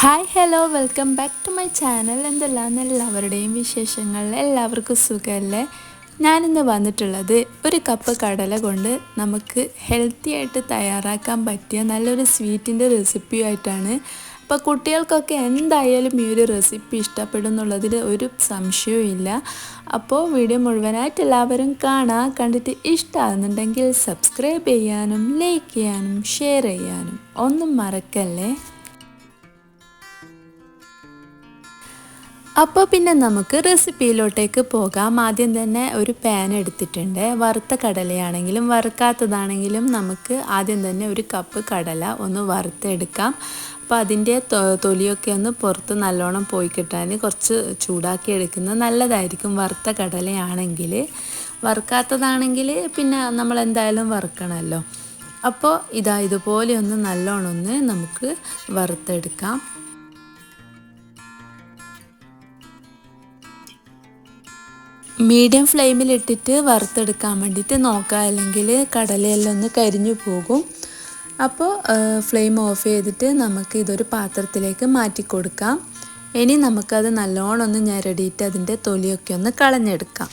Hi hello welcome back to my channel എന്തെല്ലാം എല്ലാവരുടെയും വിശേഷങ്ങൾ? എല്ലാവർക്കും സുഖമല്ലേ ഞാനിന്ന് വന്നിട്ടുള്ളത് ഒരു കപ്പ് കടല കൊണ്ട് നമുക്ക് ഹെൽത്തി ആയിട്ട് തയ്യാറാക്കാൻ പറ്റിയ നല്ലൊരു സ്വീറ്റിന്റെ റെസിപ്പിയായിട്ടാണ് അപ്പോൾ കുട്ടികൾക്കൊക്കെ എന്തായാലും ഈ ഒരു റെസിപ്പി ഇഷ്ടപ്പെടും എന്നുള്ളതിൽ ഒരു സംശയവും ഇല്ല. അപ്പോൾ വീഡിയോ മുഴുവനായിട്ട് എല്ലാവരും കാണാം. കണ്ടിട്ട് ഇഷ്ടമാകുന്നുണ്ടെങ്കിൽ സബ്സ്ക്രൈബ് ചെയ്യാനും ലൈക്ക് ചെയ്യാനും ഷെയർ ചെയ്യാനും ഒന്നും മറക്കല്ലേ? അപ്പോൾ പിന്നെ നമുക്ക് റെസിപ്പിയിലോട്ടേക്ക് പോകാം. ആദ്യം തന്നെ ഒരു പാൻ എടുത്തിട്ടുണ്ട്. വറുത്ത കടലയാണെങ്കിലും വറുക്കാത്തതാണെങ്കിലും നമുക്ക് ആദ്യം തന്നെ ഒരു കപ്പ് കടല ഒന്ന് വറുത്തെടുക്കാം. അപ്പോൾ അതിന്റെ തൊലിയൊക്കെ ഒന്ന് പുറത്ത് നല്ലോണം പോയി കിട്ടാൻ കുറച്ച് ചൂടാക്കി എടുക്കുന്നത് നല്ലതായിരിക്കും വറുത്ത കടലയാണെങ്കിൽ. വറുക്കാത്തതാണെങ്കിൽ പിന്നെ നമ്മൾ എന്തായാലും വറുക്കണമല്ലോ. അപ്പോൾ ഇതാ ഇതുപോലെ ഒന്ന് നല്ലോണം ഒന്ന് നമുക്ക് വറുത്തെടുക്കാം. മീഡിയം ഫ്ലെയിമിലിട്ടിട്ട് വറുത്തെടുക്കാൻ വേണ്ടിയിട്ട് നോക്കുക. അല്ലെങ്കിൽ കടലയെല്ലാം ഒന്ന് കരിഞ്ഞു പോകും. അപ്പോൾ ഫ്ലെയിം ഓഫ് ചെയ്തിട്ട് നമുക്ക് ഇതൊരു പാത്രത്തിലേക്ക് മാറ്റി കൊടുക്കാം. ഇനി നമുക്കത് നല്ലോണം ഒന്ന് ഞെരടിയിട്ട് അതിന്റെ തൊലിയൊക്കെ ഒന്ന് കളഞ്ഞെടുക്കാം.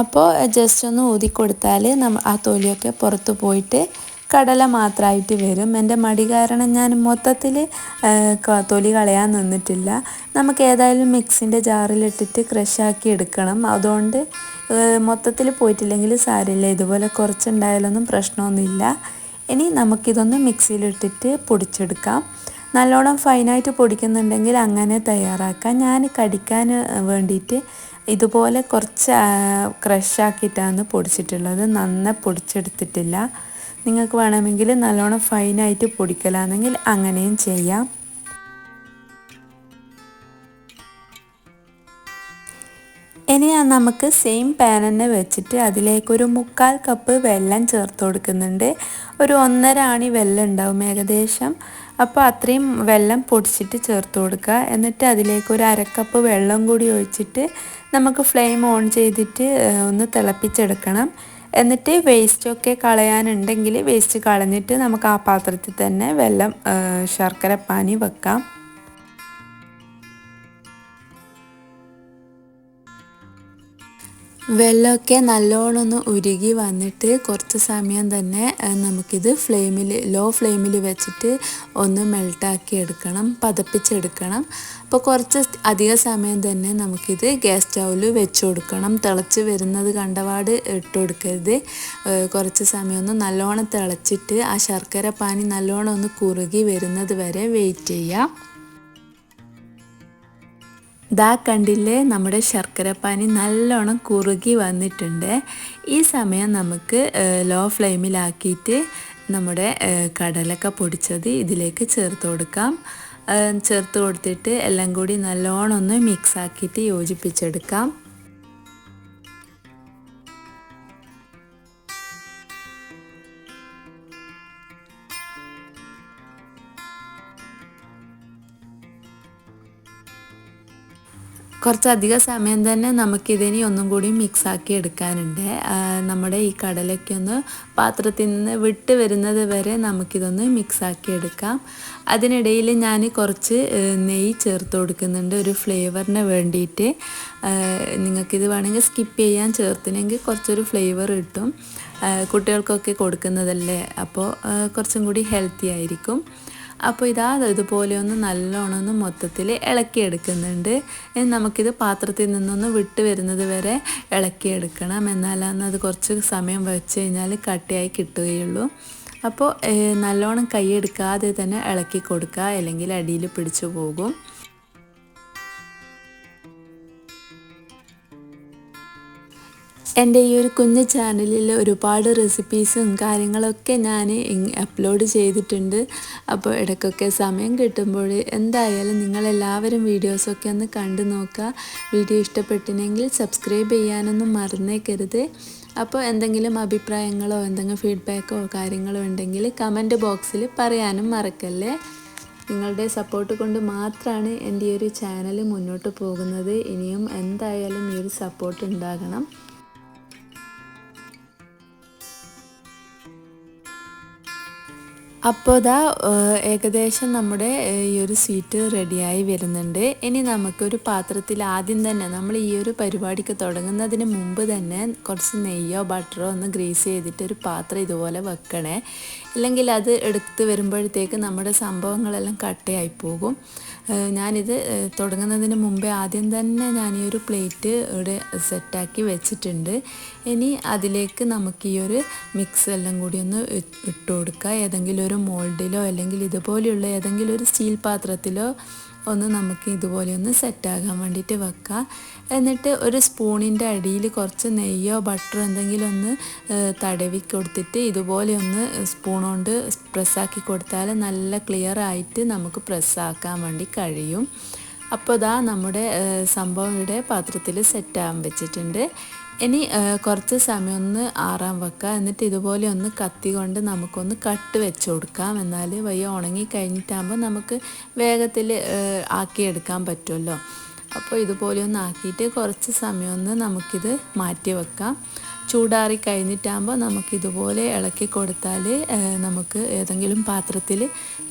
അപ്പോൾ ജസ്റ്റ് ഒന്ന് ഊതി കൊടുത്താൽ നമ്മ ആ തൊലിയൊക്കെ പുറത്ത് പോയിട്ട് കടല മാത്രമായിട്ട് വരും. എന്റെ മടി കാരണം ഞാൻ മൊത്തത്തിൽ തൊലി കളയാൻ നിന്നിട്ടില്ല. നമുക്ക് ഏതായാലും മിക്സിന്റെ ജാറിലിട്ടിട്ട് ക്രഷാക്കി എടുക്കണം. അതുകൊണ്ട് മൊത്തത്തിൽ പോയിട്ടില്ലെങ്കിൽ സാരില്ല ഇതുപോലെ കുറച്ചുണ്ടായാലൊന്നും പ്രശ്നമൊന്നുമില്ല. ഇനി നമുക്കിതൊന്ന് മിക്സിയിലിട്ടിട്ട് പൊടിച്ചെടുക്കാം. നല്ലോണം ഫൈനായിട്ട് പൊടിക്കുന്നുണ്ടെങ്കിൽ അങ്ങനെ തയ്യാറാക്കാം. ഞാൻ കടിക്കാൻ വേണ്ടിയിട്ട് ഇതുപോലെ കുറച്ച് ക്രഷാക്കിയിട്ടാണ് പൊടിച്ചിട്ടുള്ളത്. നന്നായി പൊടിച്ചെടുത്തിട്ടില്ല. നിങ്ങൾക്ക് വേണമെങ്കിൽ നല്ലോണം ഫൈനായിട്ട് പൊടിക്കലാണെങ്കിൽ അങ്ങനെയും ചെയ്യാം. ഇനി നമുക്ക് സെയിം പാൻ തന്നെ വെച്ചിട്ട് അതിലേക്കൊരു മുക്കാൽ കപ്പ് വെള്ളം ചേർത്ത് കൊടുക്കുന്നുണ്ട്. ഒരു ഒന്നര ആണി വെള്ളം ഉണ്ടാവും ഏകദേശം. അപ്പോൾ അത്രയും വെള്ളം പൊടിച്ചിട്ട് ചേർത്ത് കൊടുക്കുക. എന്നിട്ട് അതിലേക്ക് ഒരു അരക്കപ്പ് വെള്ളം കൂടി ഒഴിച്ചിട്ട് നമുക്ക് ഫ്ലെയിം ഓൺ ചെയ്തിട്ട് ഒന്ന് തിളപ്പിച്ചെടുക്കണം. എന്നിട്ട് വേസ്റ്റൊക്കെ കളയാനുണ്ടെങ്കിൽ വേസ്റ്റ് കളഞ്ഞിട്ട് നമുക്ക് ആ പാത്രത്തിൽ തന്നെ വെള്ളം ശർക്കര പാനി വെക്കാം. വെള്ളമൊക്കെ നല്ലോണം ഒന്ന് ഉരുകി വന്നിട്ട് കുറച്ച് സമയം തന്നെ നമുക്കിത് ഫ്ലെയിമിൽ ലോ ഫ്ലെയിമിൽ വെച്ചിട്ട് ഒന്ന് മെൽട്ടാക്കി എടുക്കണം പതപ്പിച്ചെടുക്കണം. അപ്പോൾ കുറച്ച് അധിക സമയം തന്നെ നമുക്കിത് ഗ്യാസ് സ്റ്റൗവിൽ വെച്ച് കൊടുക്കണം. തിളച്ച് വരുന്നത് കണ്ടപാട് ഇട്ട് കൊടുക്കരുത്. കുറച്ച് സമയം ഒന്ന് നല്ലോണം തിളച്ചിട്ട് ആ ശർക്കര പാനി നല്ലോണം ഒന്ന് കുറുകി വരുന്നത് വരെ വെയിറ്റ് ചെയ്യാം. ദാ കണ്ടില്ലേ നമ്മുടെ ശർക്കരപ്പാനി നല്ലോണം കുറുകി വന്നിട്ടുണ്ട്. ഈ സമയം നമുക്ക് ലോ ഫ്ലെയിമിലാക്കിയിട്ട് നമ്മുടെ കടലൊക്കെ പൊടിച്ചത് ഇതിലേക്ക് ചേർത്ത് കൊടുക്കാം. ചേർത്ത് കൊടുത്തിട്ട് എല്ലാം കൂടി നല്ലോണം ഒന്ന് മിക്സ് ആക്കിയിട്ട് യോജിപ്പിച്ചെടുക്കാം. കുറച്ചധികം സമയം തന്നെ നമുക്കിതിനി ഒന്നും കൂടി മിക്സാക്കി എടുക്കാനുണ്ട്. നമ്മുടെ ഈ കടലയ്ക്കൊന്ന് പാത്രത്തിൽ നിന്ന് വിട്ട് വരുന്നത് വരെ നമുക്കിതൊന്ന് മിക്സാക്കി എടുക്കാം. അതിനിടയിൽ ഞാൻ കുറച്ച് നെയ്യ് ചേർത്ത് കൊടുക്കുന്നുണ്ട്. ഒരു ഫ്ലേവറിന് വേണ്ടിയിട്ട്. നിങ്ങൾക്കിത് വേണമെങ്കിൽ സ്കിപ്പ് ചെയ്യാൻ ചേർത്തിനെങ്കിൽ കുറച്ചൊരു ഫ്ലേവർ കിട്ടും. കുട്ടികൾക്കൊക്കെ കൊടുക്കുന്നതല്ലേ? അപ്പോൾ കുറച്ചും കൂടി ഹെൽത്തി ആയിരിക്കും. അപ്പോൾ ഇതാ ഇതുപോലെ ഒന്ന് നല്ലോണം ഒന്ന് മൊത്തത്തിൽ ഇളക്കിയെടുക്കുന്നുണ്ട്. ഇനി നമുക്കിത് പാത്രത്തിൽ നിന്നൊന്ന് വിട്ട് വരുന്നത് വരെ ഇളക്കിയെടുക്കണം. എന്നാലാന്ന് അത് കുറച്ച് സമയം വെച്ച് കഴിഞ്ഞാൽ കട്ടിയായി കിട്ടുകയുള്ളൂ. അപ്പോൾ നല്ലോണം കൈയെടുക്കാതെ തന്നെ ഇളക്കി കൊടുക്കുക അല്ലെങ്കിൽ അടിയിൽ പിടിച്ചു പോകും. എന്റെ ഈ ഒരു കുഞ്ഞു ചാനലിൽ ഒരുപാട് റെസിപ്പീസും കാര്യങ്ങളൊക്കെ ഞാൻ അപ്ലോഡ് ചെയ്തിട്ടുണ്ട്. അപ്പോൾ ഇടയ്ക്കൊക്കെ സമയം കിട്ടുമ്പോൾ എന്തായാലും നിങ്ങളെല്ലാവരും വീഡിയോസൊക്കെ ഒന്ന് കണ്ടു നോക്കുക. വീഡിയോ ഇഷ്ടപ്പെട്ടിനെങ്കിൽ സബ്സ്ക്രൈബ് ചെയ്യാനൊന്നും മറന്നേക്കരുത്. അപ്പോൾ എന്തെങ്കിലും അഭിപ്രായങ്ങളോ എന്തെങ്കിലും ഫീഡ്ബാക്കോ കാര്യങ്ങളോ ഉണ്ടെങ്കിൽ കമന്റ് ബോക്സിൽ പറയാനും മറക്കല്ലേ. നിങ്ങളുടെ സപ്പോർട്ട് കൊണ്ട് മാത്രമാണ് എന്റെ ഈ ഒരു ചാനൽ മുന്നോട്ട് പോകുന്നത്. ഇനിയും എന്തായാലും ഈ ഒരു സപ്പോർട്ട് ഉണ്ടാകണം. അപ്പോൾ ഇതാ ഏകദേശം നമ്മുടെ ഈ ഒരു സ്വീറ്റ് റെഡിയായി വരുന്നുണ്ട്. ഇനി നമുക്കൊരു പാത്രത്തിൽ ആദ്യം തന്നെ നമ്മൾ ഈ ഒരു പരിപാടിക്ക് തുടങ്ങുന്നതിന് മുമ്പ് തന്നെ കുറച്ച് നെയ്യോ ബട്ടറോ ഒന്ന് ഗ്രീസ് ചെയ്തിട്ട് ഒരു പാത്രം ഇതുപോലെ വെക്കണേ. അല്ലെങ്കിൽ അത് എടുത്ത് വരുമ്പോഴത്തേക്ക് നമ്മുടെ സംഭവങ്ങളെല്ലാം കട്ടയായി പോകും. ഞാനിത് തുടങ്ങുന്നതിന് മുമ്പേ ആദ്യം തന്നെ ഞാൻ ഈ ഒരു പ്ലേറ്റ് ഇവിടെ സെറ്റാക്കി വെച്ചിട്ടുണ്ട്. ഇനി അതിലേക്ക് നമുക്ക് ഈ ഒരു മിക്സ് എല്ലാം കൂടി ഒന്ന് ഇട്ട് കൊടുക്കുക ഏതെങ്കിലും ഒരു മോൾഡിലോ അല്ലെങ്കിൽ ഇതുപോലെയുള്ള ഏതെങ്കിലും ഒരു സ്റ്റീൽ പാത്രത്തിലോ ഒന്ന് നമുക്ക് ഇതുപോലെ ഒന്ന് സെറ്റാകാൻ വേണ്ടിയിട്ട് വെക്കാം. എന്നിട്ട് ഒരു സ്പൂണിന്റെ അടിയിൽ കുറച്ച് നെയ്യോ ബട്ടറോ എന്തെങ്കിലും ഒന്ന് തടവി കൊടുത്തിട്ട് ഇതുപോലെ ഒന്ന് സ്പൂൺ കൊണ്ട് പ്രസ്സാക്കി കൊടുത്താൽ നല്ല ക്ലിയർ ആയിട്ട് നമുക്ക് പ്രസ്സാക്കാൻ വേണ്ടി കഴിയും. അപ്പോൾ ഇതാ നമ്മുടെ സംഭവം ഇവിടെ പാത്രത്തിൽ സെറ്റാകാൻ വെച്ചിട്ടുണ്ട്. ഇനി കുറച്ച് സമയം ഒന്ന് ആറാൻ വെക്കുക എന്നിട്ട് ഇതുപോലെ ഒന്ന് കത്തി കൊണ്ട് നമുക്കൊന്ന് കട്ട് വെച്ച് കൊടുക്കാം. എന്നാൽ വയ്യ ഉണങ്ങി കഴിഞ്ഞിട്ടാകുമ്പോൾ നമുക്ക് വേഗത്തിൽ ആക്കിയെടുക്കാൻ പറ്റുമല്ലോ അപ്പോൾ ഇതുപോലെ ഒന്ന് ആക്കിയിട്ട് കുറച്ച് സമയം ഒന്ന് നമുക്കിത് മാറ്റി വെക്കാം. ചൂടാറി കഴിഞ്ഞിട്ടാകുമ്പോൾ നമുക്കിതുപോലെ ഇളക്കി കൊടുത്താൽ നമുക്ക് ഏതെങ്കിലും പാത്രത്തിൽ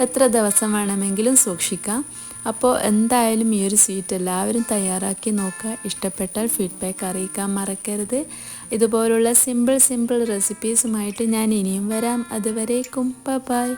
എത്ര ദിവസം വേണമെങ്കിലും സൂക്ഷിക്കാം. അപ്പോൾ എന്തായാലും ഈ ഒരു സ്വീറ്റ് എല്ലാവരും തയ്യാറാക്കി നോക്കുക. ഇഷ്ടപ്പെട്ടാൽ ഫീഡ്ബാക്ക് അറിയിക്കാൻ മറക്കരുത്. ഇതുപോലുള്ള സിമ്പിൾ സിമ്പിൾ റെസിപ്പീസുമായിട്ട് ഞാൻ ഇനിയും വരാം. അതുവരേക്കും. ബൈ